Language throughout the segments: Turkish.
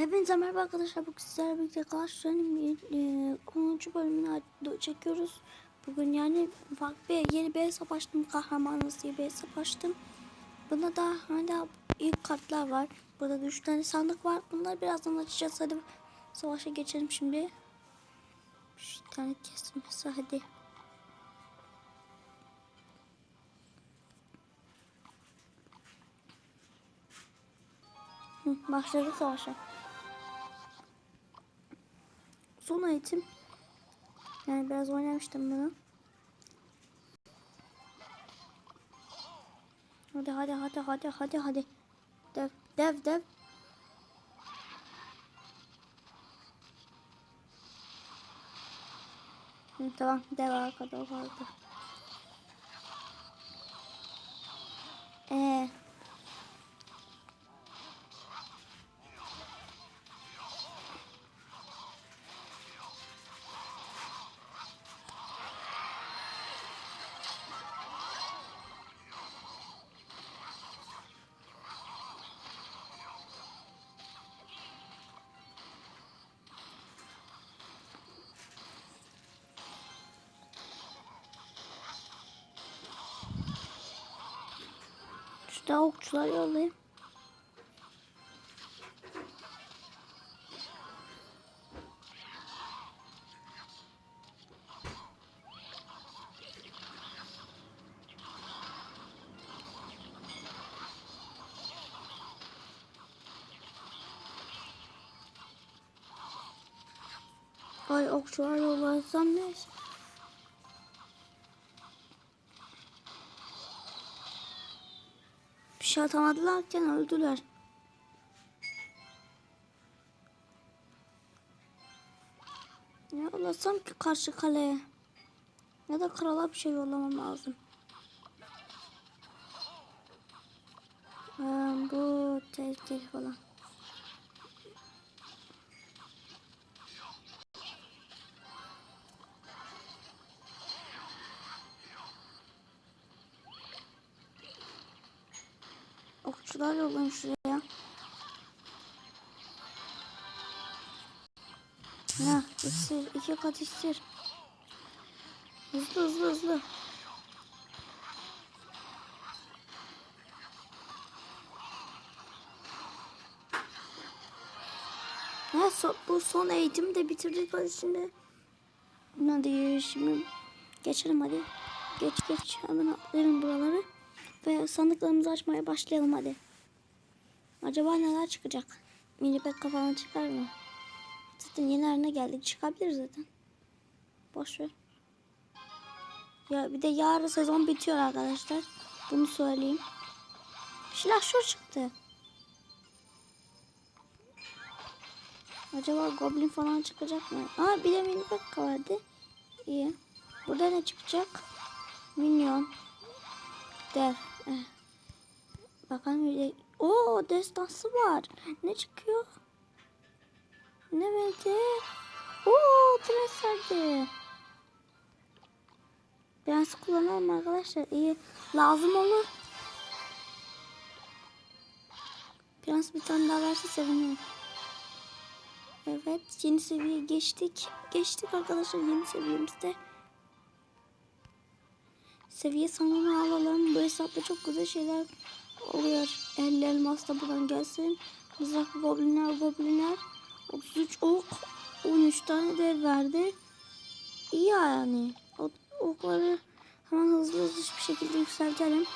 Hepinize merhaba arkadaşlar. Bugün sizlerle birlikte Royale'in e, 10. bölümünü çekiyoruz. Bugün yani farklı bir yeni bir hesap açtım. Kahramanız diye bir hesap açtım. Bunda da hala ilk kartlar var. Burada da 3 tane sandık var. Bunları birazdan açacağız. Hadi savaşa geçelim şimdi. Bir tane kesmesi hadi. Hı, savaşa. Eğitim. Yani biraz oynamıştım bunu. Hadi hadi hadi hadi hadi hadi. Dev dev dev. Tamam dev arkada vardı. Şurada okçular yollayayım. Ay okçular yollasam neyse. Şey atamadılarken öldüler. Ne yollasam ki karşı kaleye? Ya da krala bir şey yollamam lazım. Ee, bu tehlikeli falan. Okçular yollayın şuraya. Ha, iksir. iki kat iksir. Hızlı hızlı hızlı. Ha, so, bu son eğitimi de bitirdik hadi şimdi. Hadi şimdi geçelim hadi. Geç geç hemen atlayalım buraları. Ve sandıklarımızı açmaya başlayalım hadi. Acaba neler çıkacak? Mini pek kafadan çıkar mı? Zaten yeni haline geldik. Çıkabilir zaten. Boş ver. Ya bir de yarın sezon bitiyor arkadaşlar. Bunu söyleyeyim. Silahşör çıktı. Acaba goblin falan çıkacak mı? Aa bir de mini pek vardı. İyi. Burada ne çıkacak? Minyon. Dev. Eh. Bakalım öyle. Oo destansı var. Ne çıkıyor? Ne verdi? Oo pres verdi. Biraz kullanalım arkadaşlar. İyi. Lazım olur. Prens bir tane daha verse sevinirim. Evet yeni seviyeye geçtik. Geçtik arkadaşlar yeni seviyemizde. Seviye sanını alalım. Bu hesapta çok güzel şeyler oluyor. 50 elmas da buradan gelsin. Mızraklı goblinler goblinler. 33 ok. 13 tane de verdi. İyi yani. O, okları hemen hızlı hızlı bir şekilde yükseltelim.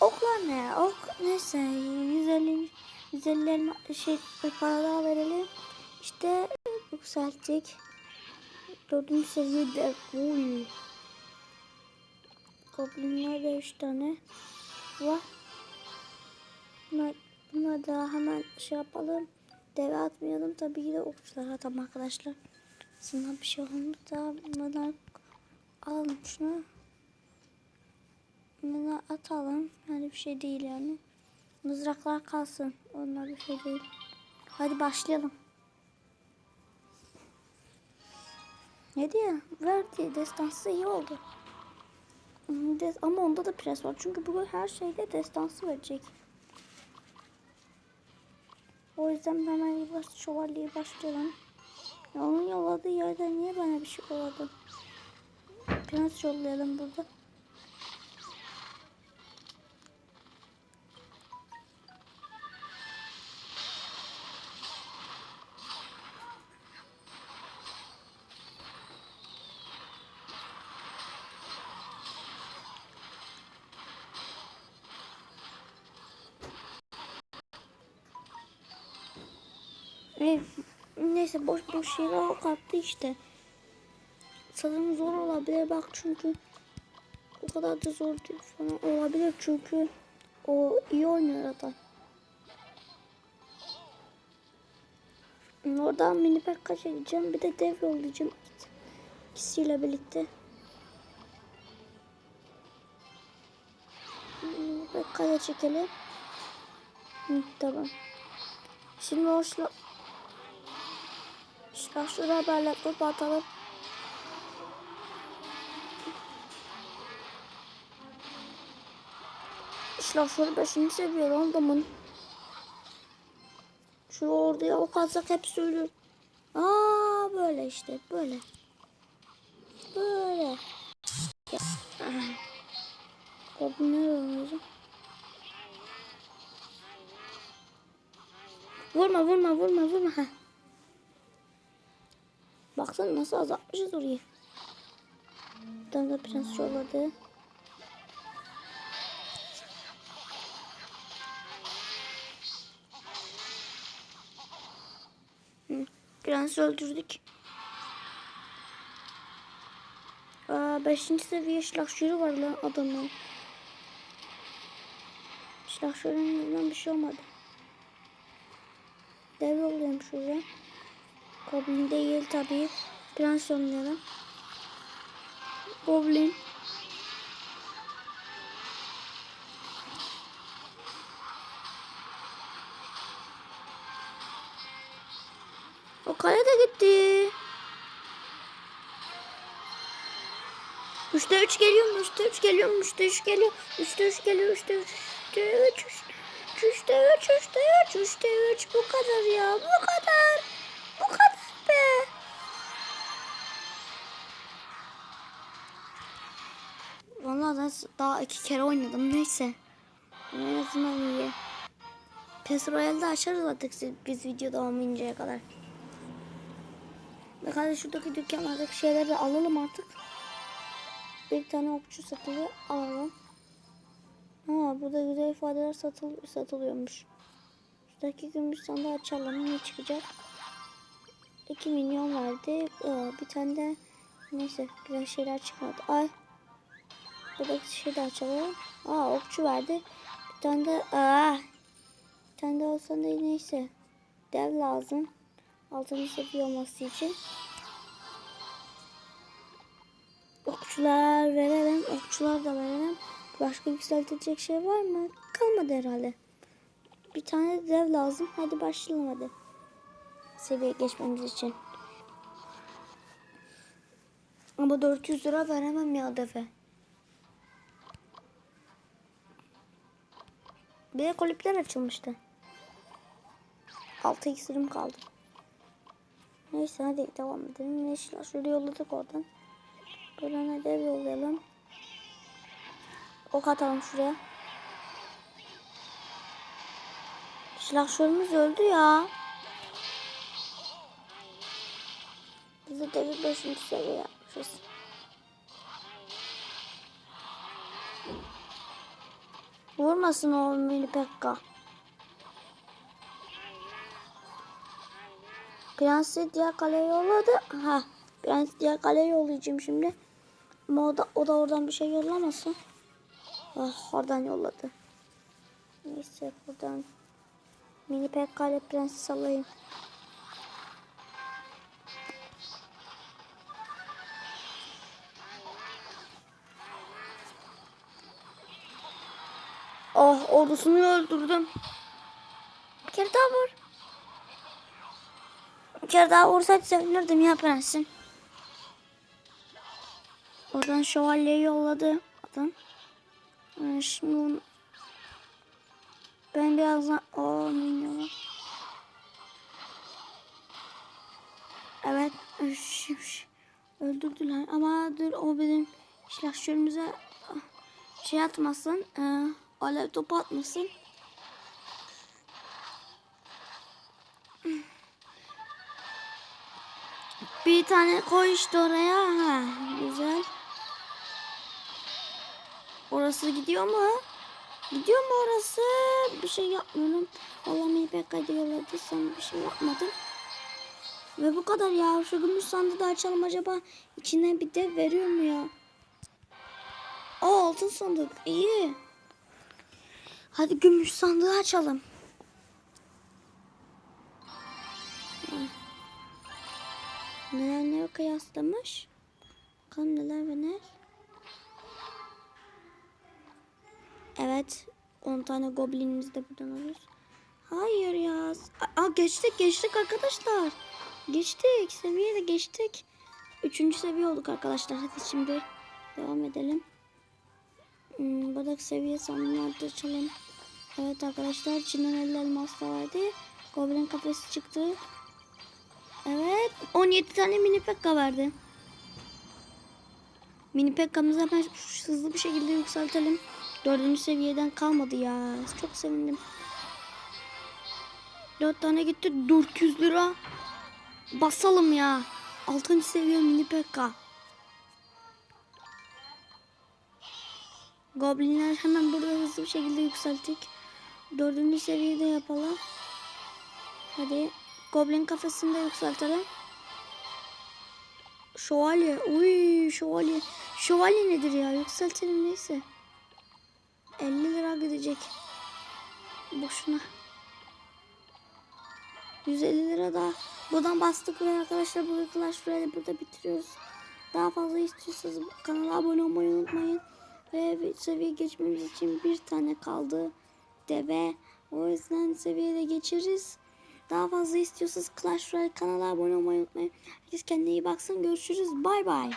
Oklar ne? Ok neyse 150 150 elma, şey para daha verelim. İşte yükselttik. Dördüncü seviyede uy. Goblinler de üç tane var. Bunlar, bunlar da hemen şey yapalım. Deve atmayalım. Tabii ki de okçulara atalım arkadaşlar. Aslında bir şey olmadı da bunlar alalım şunu. Bunları atalım. Yani bir şey değil yani. Mızraklar kalsın. Onlar bir şey değil. Hadi başlayalım. Ne diye? Verdi. Destansı iyi oldu. Ama onda da pres var. Çünkü bugün her şeyde destansı verecek. O yüzden hemen yavaş şövalyeye başlıyorum. Ya onun yolladığı yerden niye bana bir şey yolladı? Prens yollayalım burada. Neyse boş boş yere ok attı işte. Sanırım zor olabilir bak çünkü o kadar da zor değil falan olabilir çünkü o iyi oynuyor adam. Oradan mini pack kaçıracağım bir de dev yollayacağım ikisiyle birlikte. Mini pack kale çekelim. Hı, tamam. Şimdi o şla... Şla şuraya haberle top atalım. Silahları 5. seviye lan adamın. Şu orduya ok atsak hepsi ölür. Aa böyle işte böyle. Böyle. Kapı ne oynayacağım? Vurma vurma vurma vurma. Baksana nasıl azaltmışız orayı. Tane de prens yolladı. Hı, Prensi öldürdük. Aa, beşinci seviye silahşörü var lan adamın. Silahşörün yüzünden bir şey olmadı. Dev yolluyorum şuraya. Goblin değil tabii. Prens yollayalım. Goblin. O kale de gitti. Üçte üç geliyor, üçte üç geliyor, üçte üç geliyor, üçte üç geliyor, üçte üç, üçte üç, üç, üçte üç, üçte üç, üçte üç, bu kadar ya, bu kadar, Da daha iki kere oynadım, neyse. En azından iyi. PES Royale'de açarız artık biz video devam kadar. Bak hadi şuradaki dükkanlardaki şeyleri de alalım artık. Bir tane okçu satılıyor. Alalım. Ha burada güzel ifadeler satıl satılıyormuş. Şuradaki gümüş sandığı açalım. Ne çıkacak? 2 milyon verdi. Aa, bir tane de neyse güzel şeyler çıkmadı. Ay. Buradaki şeyi de açalım. Aa okçu verdi. Bir tane de aa. Bir tane de olsa ne neyse. Dev lazım. Altını seviye olması için. Okçular verelim. Okçular da verelim. Başka yükseltecek şey var mı? Kalmadı herhalde. Bir tane de dev lazım. Hadi başlayalım hadi. Seviye geçmemiz için. Ama 400 lira veremem ya deve. De kulüpler açılmıştı. 6 iksirim kaldı. Neyse hadi devam edelim. Yeşil şöyle yolladık oradan. Buradan hadi yollayalım. Ok atalım şuraya. Silahşörümüz öldü ya. Biz de devi 5. seviye yapmışız. Vurmasın oğlum beni Pekka. Prensi diğer kaleye yolladı. Ha, Prens diğer kaleye yollayacağım şimdi. Ama o da, o da oradan bir şey yollamasın. Ah, oradan yolladı. Neyse buradan mini Pekka ile prensi sallayayım. Oh ordusunu öldürdüm. Bir kere daha vur. Bir kere daha vursaydı sevinirdim ya prensim. Oradan şövalyeyi yolladı adam. Yani şimdi onu... Ben birazdan... Ooo minyonu. Evet. Öldürdüler ama dur o bizim silahşörümüze ah, şey atmasın. Ee, alev topu atmasın. Bir tane koy işte oraya. Ha, güzel. Orası gidiyor mu? Gidiyor mu orası? Bir şey yapmıyorum. Allah beni pek hadi. Sen bir şey yapmadın. Ve bu kadar ya. Şu gümüş sandığı açalım acaba. içine bir de veriyor mu ya? Aa altın sandık. İyi. Hadi gümüş sandığı açalım. Neler ne kıyaslamış? Bakalım neler ve ne? Evet. 10 tane goblinimizi de buradan alıyoruz. Hayır ya. Aa, geçtik geçtik arkadaşlar. Geçtik. Seviye de geçtik. Üçüncü seviye olduk arkadaşlar. Hadi şimdi devam edelim. Hmm, badak seviye sandığını da açalım. Evet arkadaşlar. içinden 50 elmas da vardı. Goblin kafesi çıktı. Evet. 17 tane mini pekka verdi. Mini pekkamızı hemen hızlı bir şekilde yükseltelim. Dördüncü seviyeden kalmadı ya. Çok sevindim. Dört tane gitti. 400 lira. Basalım ya. Altıncı seviye mini pekka. Goblinler hemen burada hızlı bir şekilde yükselttik. Dördüncü seviyede yapalım. Hadi. Goblin kafesini de yükseltelim. Şövalye. Uy şövalye. Şövalye nedir ya? Yükseltelim neyse. 50 lira gidecek. Boşuna. 150 lira da buradan bastık ve arkadaşlar bu Clash Royale'i burada bitiriyoruz. Daha fazla istiyorsanız kanala abone olmayı unutmayın. Ve seviye geçmemiz için bir tane kaldı deve. O yüzden seviyede geçeriz. Daha fazla istiyorsanız Clash Royale kanala abone olmayı unutmayın. Herkes kendine iyi baksın. Görüşürüz. Bay bay.